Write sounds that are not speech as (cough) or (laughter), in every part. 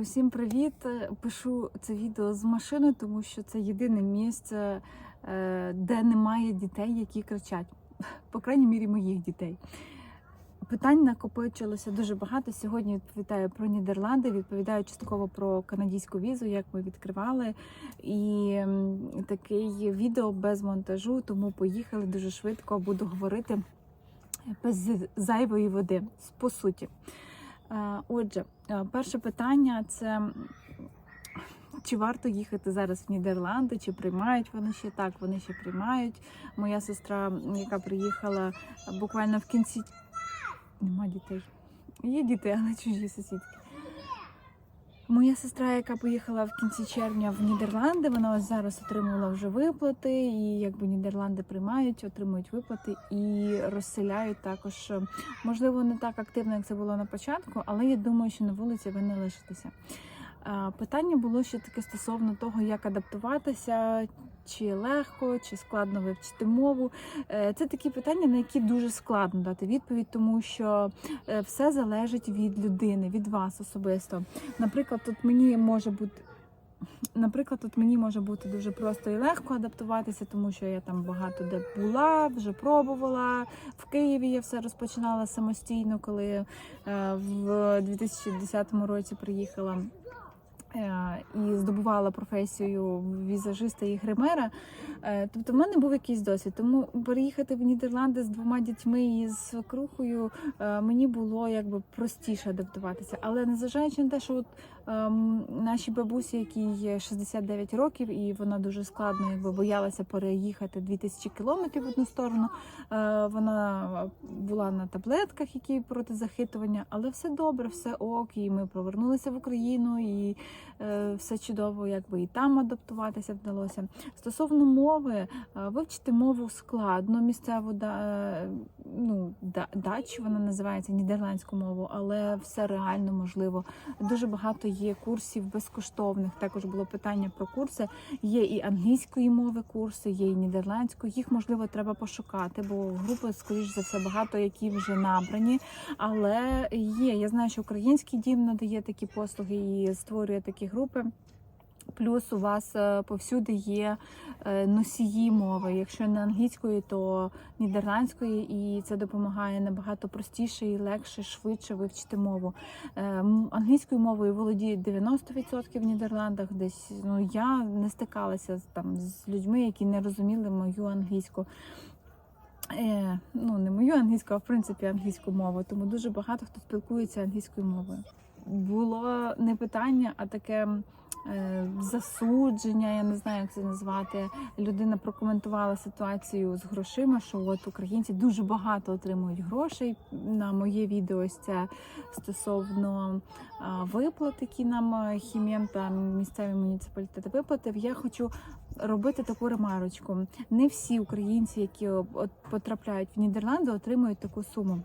Усім привіт! Пишу це відео з машини, тому що це єдине місце, е, де немає дітей, які кричать. (laughs) По крайній мірі, моїх дітей. Питань накопичилося дуже багато. Сьогодні відповідаю про Нідерланди, відповідаю частково про канадську візу, як ми відкривали. І такий відео без монтажу, тому поїхали дуже швидко. Буду говорити без зайвої води, по суті. Е, Отже, е, перше питання це чи варто їхати зараз в Нідерланди, чи приймають вони ще так, вони ще приймають. Моя сестра, яка приїхала буквально в кінці. Нема дітей. Є діти, але чужі сусідки. Моя сестра, яка поїхала в кінці червня в Нідерланди, вона ось зараз отримувала вже виплати, і якби Нідерланди приймають, отримують виплати і розселяють також. Можливо, не так активно, як це було на початку, але я думаю, що на вулиці ви не лишитеся. Питання було ще таке стосовно того, як адаптуватися, чи легко, чи складно вивчити мову. Е, Це такі питання, на які дуже складно дати відповідь, тому що е, все залежить від людини, від вас особисто. Наприклад, тут мені може бути. Наприклад, тут мені може бути дуже просто і легко адаптуватися, тому що я там багато де була, вже пробувала. В Києві я все розпочинала самостійно, коли е, в 2010 році приїхала і здобувала професію візажиста і гримера. Е, Тобто в мене був якийсь досвід. Тому переїхати в Нідерланди з двома дітьми і з свекрухою е, мені було якби простіше адаптуватися. Але незважаючи на те, що от нашій бабусі, якій є 69 років, і вона дуже складно якби боялася переїхати 2000 кілометрів в одну сторону. Е, вона була на таблетках, які проти захитування, але все добре, все ок. І ми повернулися в Україну, і е, все чудово, якби і там адаптуватися вдалося. Стосовно мови, е, вивчити мову складно. Місцеву да, ну, да, дач, вона називається нідерландську мову, але все реально можливо. Дуже багато є курсів безкоштовних. Також було питання про курси. Є і англійської мови курси, є і нідерландської. Їх можливо треба пошукати, бо групи, скоріш за все, багато які вже набрані. Але є. Я знаю, що український дім надає такі послуги і створює такі групи. Плюс у вас е, повсюди є е, носії мови. Якщо не англійської, то нідерландської, і це допомагає набагато простіше і легше, швидше вивчити мову. Е, Англійською мовою володіють 90% в Нідерландах. Десь ну я не стикалася там з людьми, які не розуміли мою англійську. Ну не мою англійську, а в принципі англійську мову. Тому дуже багато хто спілкується англійською мовою. Було не питання, а таке засудження, я не знаю, як це назвати. Людина прокоментувала ситуацію з грошима, що от українці дуже багато отримують грошей. На моє відео ось це стосовно виплат, які нам е, Хім'єн та місцеві муніципалітети виплатив. Я хочу робити таку ремарочку. Не всі українці, які от потрапляють в Нідерланди, отримують таку суму.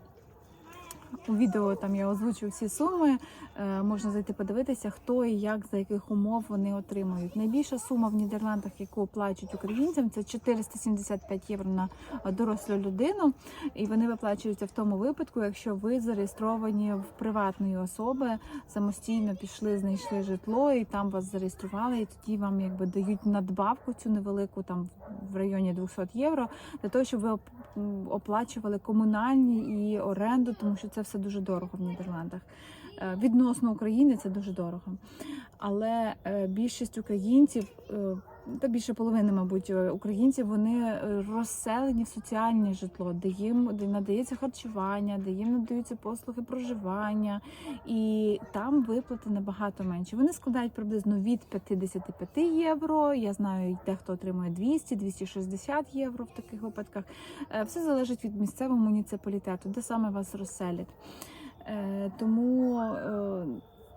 У відео там я озвучу всі суми. Е, можна зайти подивитися, хто і як за яких умов вони отримують. Найбільша сума в Нідерландах, яку оплачують українцям, це 475 євро на дорослу людину. І вони виплачуються в тому випадку, якщо ви зареєстровані в приватної особи, самостійно пішли, знайшли житло і там вас зареєстрували, і тоді вам якби дають надбавку цю невелику, там в районі 200 євро, для того, щоб ви оплачували комунальні і оренду, тому що це все дуже дорого в Нідерландах. Е, Відносно України це дуже дорого. Але е, більшість українців, е, та більше половини, мабуть, е, українців, вони е, розселені в соціальне житло, де їм де надається харчування, де їм надаються послуги проживання, і там виплати набагато менші. Вони складають приблизно від 55 євро. Я знаю, дехто отримує 200-260 євро в таких випадках. Е, Все залежить від місцевого муніципалітету, де саме вас розселять. Тому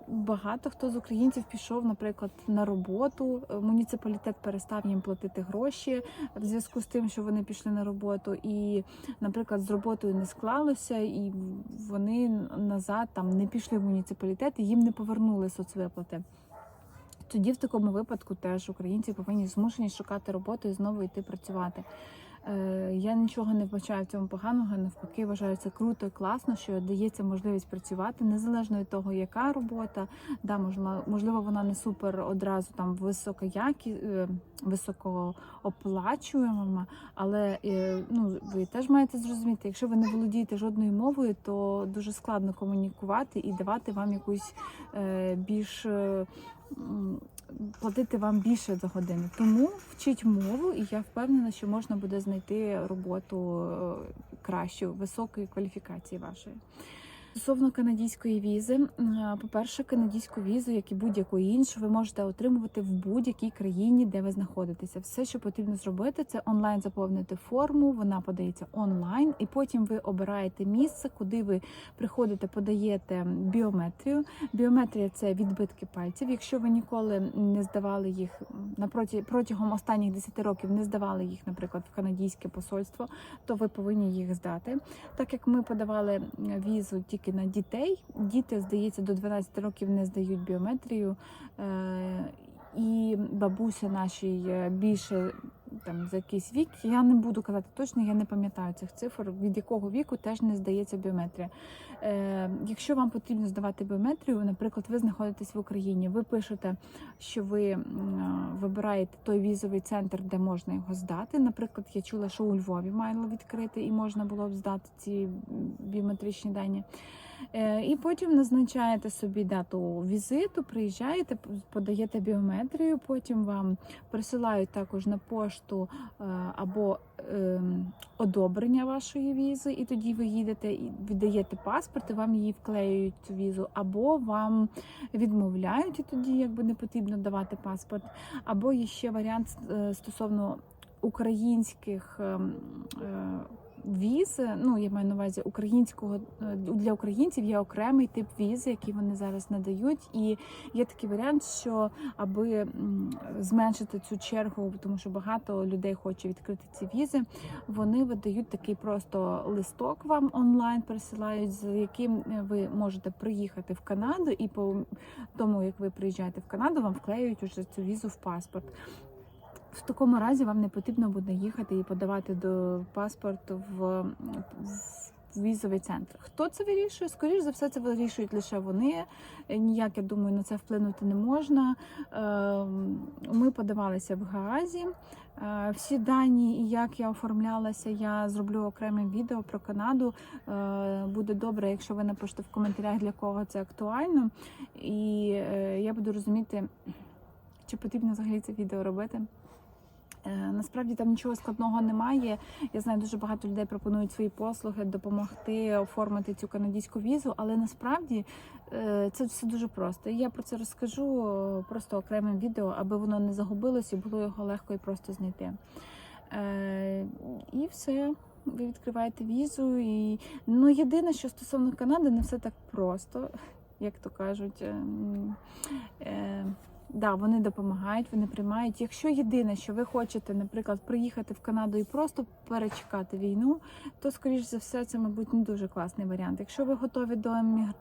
багато хто з українців пішов, наприклад, на роботу. Муніципалітет перестав їм платити гроші в зв'язку з тим, що вони пішли на роботу, і, наприклад, з роботою не склалося, і вони назад там не пішли в муніципалітет, і їм не повернули соцвиплати. Тоді в такому випадку теж українці повинні змушені шукати роботу і знову йти працювати. Е, Я нічого не вбачаю в цьому поганого. Навпаки, вважаю це круто і класно, що дається можливість працювати незалежно від того, яка робота. Да, можливо, можливо, вона не супер одразу там високоякі, е, високооплачуєма, але е, ну ви теж маєте зрозуміти, якщо ви не володієте жодною мовою, то дуже складно комунікувати і давати вам якусь більш платити вам більше за годину. Тому вчіть мову, і я впевнена, що можна буде знайти роботу е, кращу, високої кваліфікації вашої. Стосовно канадської візи, е, по-перше, канадську візу, як і будь-яку іншу, ви можете отримувати в будь-якій країні, де ви знаходитеся. Все, що потрібно зробити, це онлайн заповнити форму. Вона подається онлайн, і потім ви обираєте місце, куди ви приходите, подаєте біометрію. Біометрія це відбитки пальців. Якщо ви ніколи не здавали їх напроти протягом останніх 10 років, не здавали їх, наприклад, в канадське посольство, то ви повинні їх здати. Так як ми подавали візу тільки на дітей, діти, здається, до 12 років не здають біометрію. Е, І бабуся нашій е, більше там за якийсь вік. Я не буду казати точно, я не пам'ятаю цих цифр, від якого віку теж не здається біометрія. Е, Якщо вам потрібно здавати біометрію, наприклад, ви знаходитесь в Україні, ви пишете, що ви е, вибираєте той візовий центр, де можна його здати. Наприклад, я чула, що у Львові мало відкрити і можна було б здати ці біометричні дані. Е, І потім назначаєте собі дату візиту, приїжджаєте, подаєте біометрію, потім вам присилають також на пошту е, або ем, одобрення вашої візи, і тоді ви їдете і віддаєте паспорт, і вам її вклеюють цю візу, або вам відмовляють, і тоді якби не потрібно давати паспорт. Або є ще варіант е, стосовно українських. Е, Віз, ну я маю на увазі українського е, для українців є окремий тип візи, який вони зараз надають. І є такий варіант, що аби зменшити цю чергу, тому що багато людей хоче відкрити ці візи. Вони видають такий просто листок вам онлайн, присилають, з яким ви можете приїхати в Канаду, і по тому, як ви приїжджаєте в Канаду, вам вклеюють уже цю візу в паспорт. В такому разі вам не потрібно буде їхати і подавати до паспорту в, в візовий центр. Хто це вирішує? Скоріше за все, це вирішують лише вони. Е, Ніяк, я думаю, на це вплинути не можна. Ем, Ми подавалися в Гаазі. Е, Всі дані і як я оформлялася, я зроблю окреме відео про Канаду. Е, Буде добре, якщо ви напишете в коментарях, для кого це актуально. І я буду розуміти, чи потрібно взагалі це відео робити. Е, Насправді там нічого складного немає. Я знаю, дуже багато людей пропонують свої послуги допомогти оформити цю канадську візу, але насправді е, це все дуже просто. Я про це розкажу е, просто окремим відео, аби воно не загубилось і було його легко і просто знайти. І все. Ви відкриваєте візу, і ну єдине, що стосовно Канади, не все так просто, як то кажуть. Ем, Да, вони допомагають, вони приймають. Якщо єдине, що ви хочете, наприклад, приїхати в Канаду і просто перечекати війну, то скоріш за все це, мабуть, не дуже класний варіант. Якщо ви готові до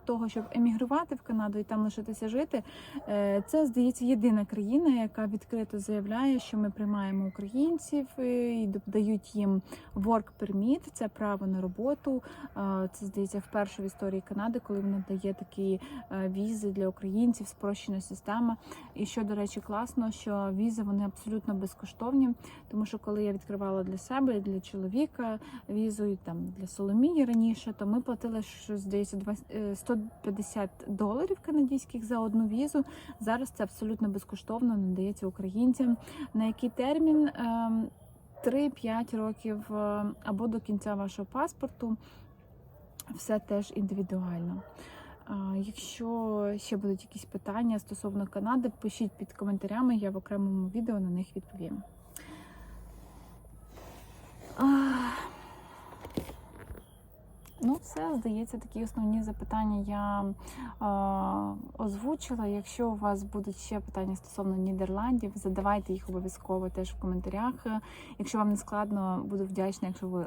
того, щоб емігрувати в Канаду і там лишитися жити, е, це здається єдина країна, яка відкрито заявляє, що ми приймаємо українців е, і дають їм work permit, це право на роботу. Це здається вперше в історії Канади, коли вона дає такі е, візи для українців, спрощена система. І що, до речі, класно, що візи вони абсолютно безкоштовні, тому що коли я відкривала для себе і для чоловіка візу, і там для Соломії раніше, то ми платили що здається 20 е, 150 доларів канадських за одну візу. Зараз це абсолютно безкоштовно надається українцям. На який термін? Ем, 3-5 років е, або до кінця вашого паспорту. Все теж індивідуально. Якщо ще будуть якісь питання стосовно Канади, пишіть під коментарями, я в окремому відео на них відповім. Ну, все, здається, такі основні запитання я а, озвучила. Якщо у вас будуть ще питання стосовно Нідерландів, задавайте їх обов'язково теж в коментарях. Якщо вам не складно, буду вдячна, якщо ви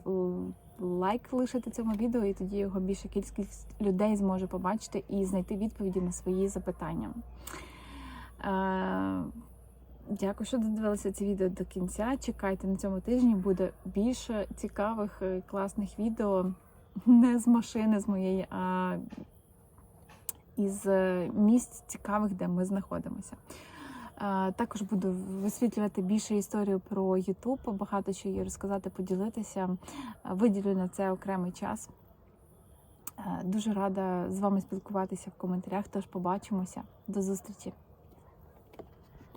лайк лишите цьому відео, і тоді його більша кількість людей зможе побачити і знайти відповіді на свої запитання. Е, Дякую, що додивилися це відео до кінця. Чекайте на цьому тижні буде більше цікавих е, класних відео не з машини з моєї, а із е, місць цікавих, де ми знаходимося. Також буду висвітлювати більше історію про YouTube, багато що є розказати, поділитися. Виділю на це окремий час. Дуже рада з вами спілкуватися в коментарях, тож побачимося. До зустрічі!